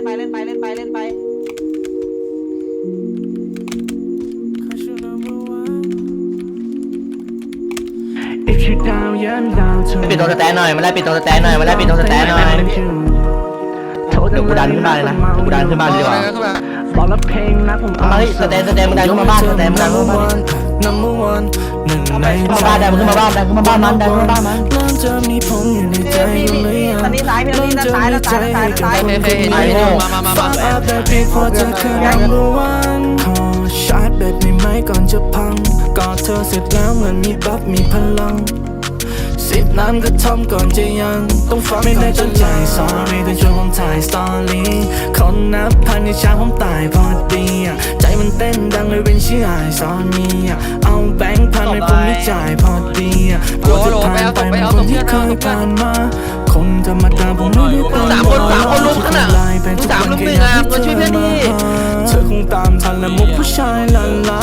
ล่นไปเล่นไปเล่นไปเล่นไป If you down, yeah, I'm down to ปิดตรงสแตนหน่อยมาไล่ปิดตรงสแตนหน่อยมาไล่ปิดตรงสแตนหน่อยเดี๋ยวกูดันขึ้นบ้านเลยนะเดี๋ยวกูดันขึ้นบ้านดีกว่าบอกแล้วเพลงนะผมเอามาที่สแตนสแตนมึงดันขึ้นมาบ้านสแตนมึงดันขึ้นมาบ้าน number one หนึ่งในขึ้นมาบ้านดันขึ้นมาบ้านดันขึ้นมาบ้านมันดันขึ้นมาบ้านมัน เริ่มจะมีผมอยู่ในใจพี่กันหรื อพี่ยังนี้ซ้ายพี่ตอนนี้ด้านซ้ายด้านซ้ายด้านซ้ายด้านซ้ายเฮ้ยเฮ้ยเฮ้ยไอ้โง่มามามาฟัมางอัพแต่พีพอเธอคือ number one ขอชาร์จแบตในไม้ก่อนจะพังกอดเธอเสร็จแล้วเหมือนมีบัฟมีพลังสิบน้ำก็ทำก่อนจะยังต้องฟังไม่ได้จนใจ sorry แต่ช่วยผมถ่ายสตอรี่คนนับพันในเช้าผมตายพอดีใจมันเต้นดังเลยเป็นชื่อไอซอนมีอะเอาแบงค์พันให้ผมไม่จ่ายพอดีกลัวจะผ่านไปเหมือนคนที่เคยผ่านมา คนธรรมดาผมไม่ได้เป็นสามคนสามคนลุกข้างหน้าลายเป็นทุกสามวันลุกแค่หนึ่งอยาอะกให้มาช่วยเพื่อนดิเธอคงตามทันและมุกผู้ชายละลา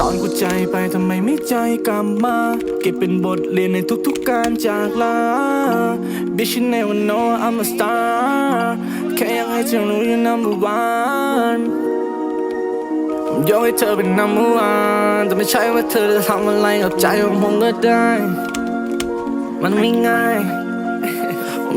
ตอนกูใจไปทำไมไม่ใจกลับมา เก็บเป็นบทเรียนในทุกๆการจากลา Bitch you never know I'm a star แค่อยากให้เธอรู้ you're number one ผมยกให้เธอเป็น number one แต่ไม่ใช่ว่าเธอจะทำอะไรกับใจของผมก็ได้ มันไม่ง่าย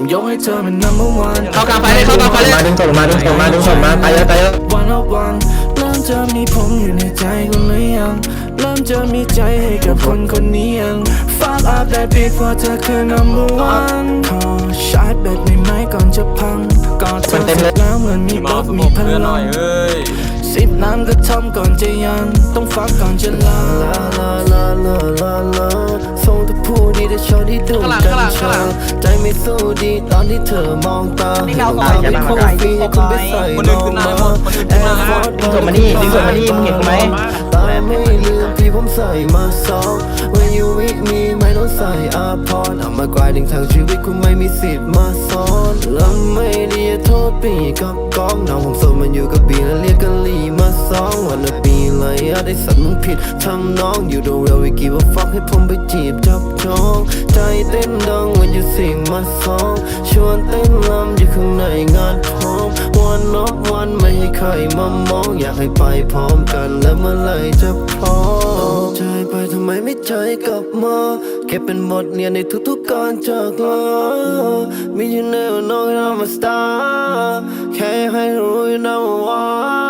ผมยกให้เธอเป็น number one เข้ากลางไฟเลยเข้ากลางไฟเลยมาดึงศพมาดึงศพมาดึงศพมาไปเยอะไปเยอะวันละวันเริ่มจะมีผมอยู่ในใจคุณหรือยังเริ่มจะมีใจให้กับคนคนนี้ยังฝากอัพได้เพียงเพราะเธอคือ number one ขอชาร์จแบตในไม้ก่อนจะพังกอดเธอเสร็จแล้วเหมือนมีบ๊อบมีพลังสิบน้ำก็ทำก่อนจะยัง ต้องฟักก่อนจะลาลาลาลาลาลาลาส่งแต่พูดดีแต่ชอบที่ดู ไม่สู้ดีตอนที่เธอมองตาเราสอาไม่คงฟีคุณไปใส่นอนมาแอร์ฟอร์ดดึงขึ้นหน้าดึงมานี่ดึงศพมานี่มึงเห็นไหมแต่ไม่ลืมที่ผมใส่มาสอง ไม่ต้องใส่อาพรเอามากลายถึงทางชีวิตคุณไม่มีสิทธิ์มาซ้อนแล้วไม่ได้โทษปีกับกองน้องผมโสดมันอยู่กับบีแล้วเรียกกันลีมาสองวันละปีเลยอะได้สัตว์มึงผิดทำน้องอยู่ดูเรียววิกีว่าฟักให้ผมไปจีบจับจองใจเต้นดัง when you sing มาสองชวนเต้นลำอยู่ข้างในงานพร้อมวันนอกวันไม่ให้ใครมามองอยากให้ไปพร้อมกันแล้วเมื่อไหรจะพร้อมใจไปทำไมไม่ใจกลับมา เก็บเป็นบทเรียนในทุกๆก่อนจากลามีอยู่ในวันน้องเรามาสตาร์แค่ให้รู้นะว่า